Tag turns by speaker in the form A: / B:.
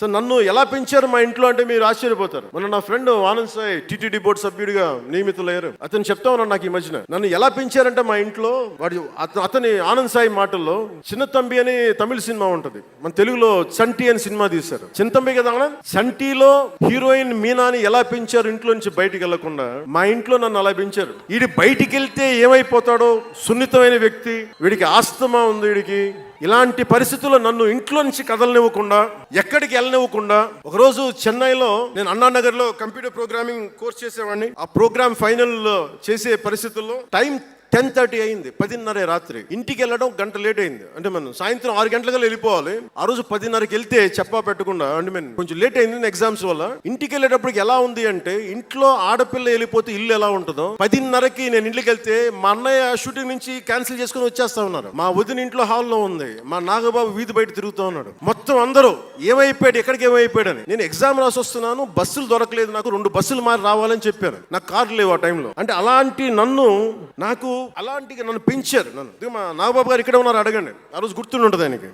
A: So నన్ను ఎలా పెంచారు మా ఇంట్లో అంటే మీరు ఆశ్చర్యపోతారు. మొన్న నా friend Anand Sai TTD board సభ్యుడిగా నియమితులయ్యారు. అతను చెప్తా ఉన్నాను నాకు ఈ మధ్యన. నన్ను ఎలా పెంచారంటే మా ఇంట్లో వాడి అతని ఆనంద్ సాయి మాటల్లో చిన్న తంబి అని తమిళ సినిమా ఉంటది. మన తెలుగులో చంటి అని సినిమా తీశారు. చిన్న తంబి కదా ఆనంద్? చంటిలో హీరోయిన్ మీనాని ఎలా పెంచారు ఇంట్లో నుంచి బయటికి వెళ్ళకుండా మా ఇంట్లో నన్ను అలా పెంచారు. వీడి బయటికి వెళ్తే ఏమైపోతాడో సున్నితమైన వ్యక్తి వీడికి ఆస్తమా ఉంది వీడికి. ఇలాంటి పరిస్థితుల్లో నన్ను ఇంట్లో నుంచి కదలనివ్వకుండా ఎక్కడికి వెళ్ళనివ్వకుండా ఒకరోజు చెన్నైలో నేను అన్నానగర్లో కంప్యూటర్ ప్రోగ్రామింగ్ కోర్స్ చేసేవాడిని. ఆ ప్రోగ్రామ్ ఫైనల్ చేసే పరిస్థితుల్లో టైం టెన్ థర్టీ అయింది పదిన్నర రాత్రి. ఇంటికి వెళ్ళడం గంట లేట్ అయింది. అంటే మనం సాయంత్రం ఆరు గంటలకు వెళ్ళిపోవాలి. ఆ రోజు పదిన్నరకి వెళ్తే చెప్పా పెట్టకుండా అంటే మేము కొంచెం లేట్ అయింది ఎగ్జామ్స్ వల్ల. ఇంటికి వెళ్ళేటప్పటికి ఎలా ఉంది అంటే ఇంట్లో ఆడపిల్ల వెళ్ళిపోతే ఇల్లు ఎలా ఉంటుందో పదిన్నరకి నేను ఇంటికి వెళ్తే మా అన్నయ్య షూటింగ్ నుంచి క్యాన్సిల్ చేసుకుని వచ్చేస్తా ఉన్నారు. మా వదిన ఇంట్లో హాల్లో ఉంది. మా నాగబాబు వీధి బయట తిరుగుతూ ఉన్నాడు. మొత్తం అందరూ ఏమైపోయాడు? ఎక్కడికి ఏమైపోయాడు? అని. నేను ఎగ్జామ్ రాసి వస్తున్నాను బస్సులు దొరకలేదు నాకు రెండు బస్సులు మారి రావాలని చెప్పాను నాకు కార్లు లేవు ఆ టైంలో అంటే అలాంటి నన్ను నాకు అలాంటి నన్ను పెంచారు. నన్ను. మా నాగబాబు గారు ఇక్కడ ఉన్నారు అడగండి. ఆ రోజు గుర్తుండదు ఆయనకి.